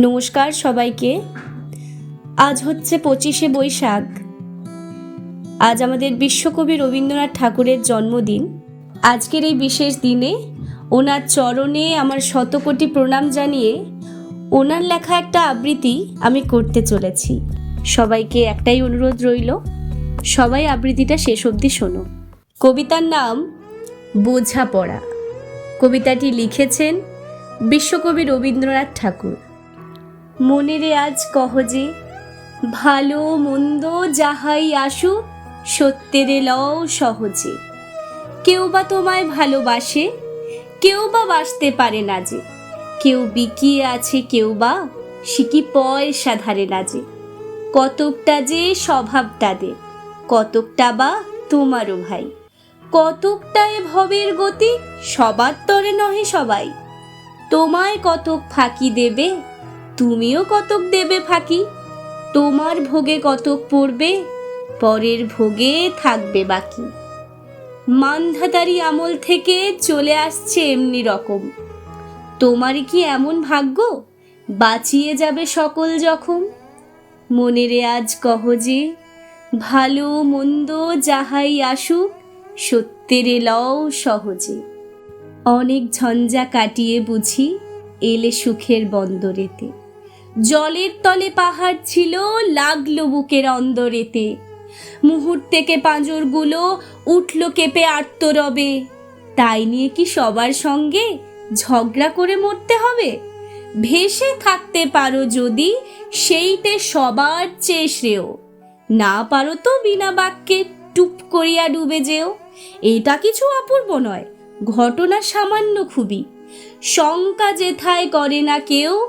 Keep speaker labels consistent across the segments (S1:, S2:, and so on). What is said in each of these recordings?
S1: নমস্কার সবাইকে। আজ হচ্ছে পঁচিশে বৈশাখ। আজ আমাদের বিশ্বকবি রবীন্দ্রনাথ ঠাকুরের জন্মদিন। আজকের এই বিশেষ দিনে ওনার চরণে আমার শতকোটি প্রণাম জানিয়ে ওনার লেখা একটা আবৃত্তি আমি করতে চলেছি। সবাইকে একটাই অনুরোধ রইল, সবাই আবৃত্তিটা শেষ অবধি শোনো। কবিতার নাম বোঝাপড়া। কবিতাটি লিখেছেন বিশ্বকবি রবীন্দ্রনাথ ঠাকুর। মনেরে আজ কহ যে, ভালো মন্দ যাহাই আসু, সত্যেরে লও সহজে। কেউ বা তোমায় ভালোবাসে, কেউ বা বাসতে পারে না যে। কেউ বিকিয়ে আছে, কেউ বা সিকি পয়সা ধারে না যে। কতকটা যে স্বভাব তাদের কতকটা বা তোমারও ভাই। কতকটা এ ভবের গতি, সবার তরে নহে সবাই। তোমায় কতক ফাঁকি দেবে তুমিও কতক দেবে ফাঁকি? তোমার ভোগে কতক পড়বে, পরের ভোগে থাকবে বাকি। মানধাতারি আমল থেকে চলে আসছে এমনি রকম। তোমার কি এমন ভাগ্য? বাঁচিয়ে যাবে সকল যখন মনেরে আজ কহ যে, ভালো মন্দ যাহাই আসুক, সত্যেরে লও সহজে। অনেক ঝঞ্ঝা কাটিয়ে বুঝি, এলে সুখের বন্দরেতে। জলের তলে পাহাড় ছিল, লাগল বুকের অন্দরেতে। মুহূর্তেকে পাঁজরগুলো উঠল কেঁপে আত্মরবে তাই নিয়ে কি সবার সঙ্গে ঝগড়া করে মরতে হবে? ভেসে থাকতে পারো যদি, সেইতে সবার চেয়ে শ্রেয়। না পারো তো বিনা বাক্যে টুপ করিয়া ডুবে যেও। এটা কিছু অপূর্ব নয়, ঘটনা সামান্য খুবই। শঙ্কা যেথায় করে না কেউ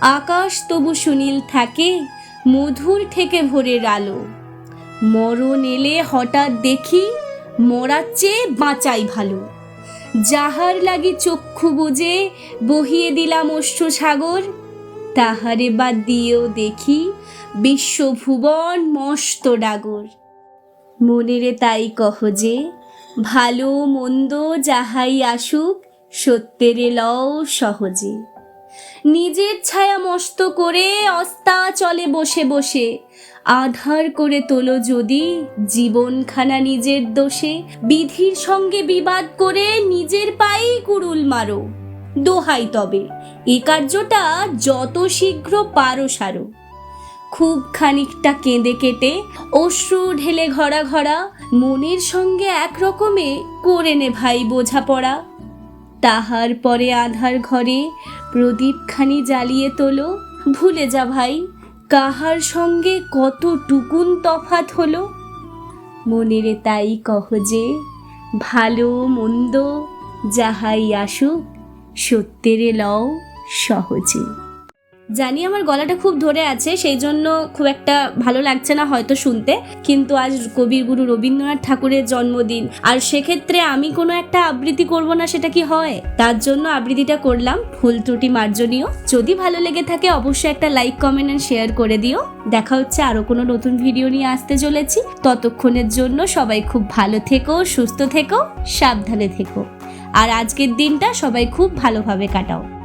S1: আকাশ তবু সুনীল থাকে, মধুর থেকে ভোরের আলো মরণ এলে হঠাৎ দেখি মরার চেয়ে বাঁচাই ভালো। যাহার লাগি চক্ষু বুঝে বহিয়ে দিলাম অশ্রু সাগর তাহারে বা দিয়েও দেখি, বিশ্বভুবন মস্ত ডাগর। মনেরে তাই কহ যে, ভালো মন্দ যাহাই আসুক, সত্যেরে লও সহজে। নিজের ছায়া মস্ত করে অস্তা চলে বসে বসে। আধার করে তোলো যদি জীবনখানা নিজের দোষে। বিধির সঙ্গে বিবাদ করে নিজের পায়েই কুড়ুল মারো। দোহাই তবে, এ কার্যটা যত শীঘ্র পারো সারো। খুব খানিকটা কেঁদে কেটে অশ্রু ঢেলে ঘরা ঘরা মনের সঙ্গে এক রকমে করে নে ভাই বোঝাপড়া। তাহার পরে আধার ঘরে প্রদীপখানি জ্বালিয়ে তোলো। ভুলে যা ভাই, কাহার সঙ্গে কত টুকুন তফাত হলো? মনেরে তাই কহ যে, ভালো মন্দ যাহাই আসুক, সত্যেরে লও সহজে। জানি আমার গলাটা খুব ধরে আছে, সেই জন্য খুব একটা ভালো লাগছে না হয়তো শুনতে। কিন্তু আজ কবির গুরু রবীন্দ্রনাথ ঠাকুরের জন্মদিন, আর সেক্ষেত্রে আমি কোনো একটা আবৃত্তি করব না সেটা কি হয়? তার জন্য আবৃত্তিটা করলাম ভুল ত্রুটি মার্জনীয়। যদি ভালো লেগে থাকে অবশ্যই একটা লাইক, কমেন্ট অ্যান্ড শেয়ার করে দিও। দেখা হচ্ছে আরও কোনো নতুন ভিডিও নিয়ে আসতে চলেছি। ততক্ষণের জন্য সবাই খুব ভালো থেকো, সুস্থ থেকো, সাবধানে থেকো। আর আজকের দিনটা সবাই খুব ভালোভাবে কাটাও।